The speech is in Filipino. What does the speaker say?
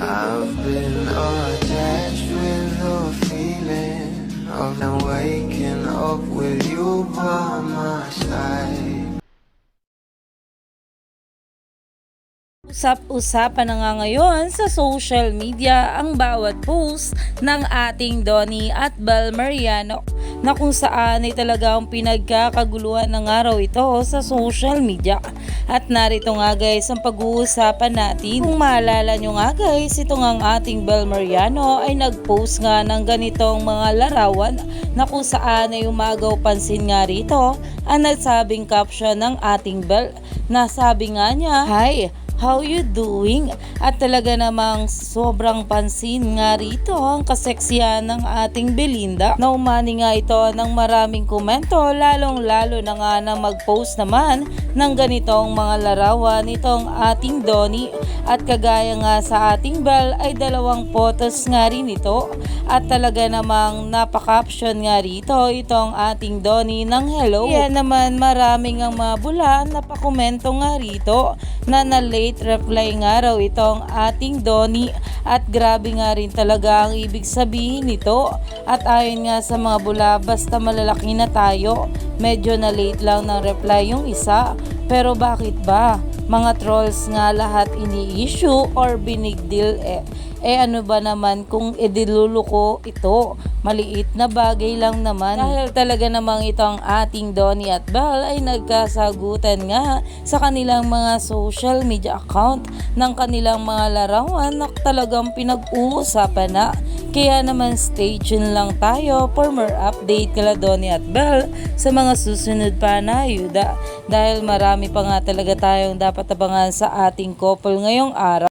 I've been attached with the feeling of now waking up with you by my side. Usap-usapan na nga ngayon sa social media ang bawat post ng ating Donnie at Bel Mariano na kung saan ay talagang pinagkakaguluhan ng araw ito sa social media. At narito nga guys ang pag-uusapan natin. Kung maalala nyo nga guys, ito nga ang ating Bel Mariano ay nag-post nga ng ganitong mga larawan na kung saan ay umagaw pansin nga rito ang nagsabing caption ng ating Bel na sabi nga niya, Hi! How you doing? At talaga namang sobrang pansin nga rito ang kaseksiyan ng ating Belinda. Na umani nga ito ng maraming komento lalong lalo na nga na mag-post naman ng ganitong mga larawan itong ating Donnie. At kagaya nga sa ating Bell ay dalawang photos nga rin ito. At talaga namang napaka-caption nga rito itong ating Donnie ng hello. Kaya naman maraming ang mga bula na pakomento nga rito na na late reply nga raw itong ating Donnie. At grabe nga rin talaga ang ibig sabihin nito. At ayon nga sa mga bula basta malalaki na tayo. Medyo na late lang ng reply yung isa. Pero bakit ba mga trolls nga lahat ini-issue or binig deal eh eh ano ba naman kung idiluluko ito? Maliit na bagay lang naman. Dahil talaga namang itong ating Donnie at Belle ay nagkasagutan nga sa kanilang mga social media account ng kanilang mga larawan na talagang pinag-uusapan na. Kaya naman stay tuned lang tayo for more update kala Donnie at Belle sa mga susunod pa na ayuda. Dahil marami pa nga talaga tayong dapat abangan sa ating couple ngayong araw.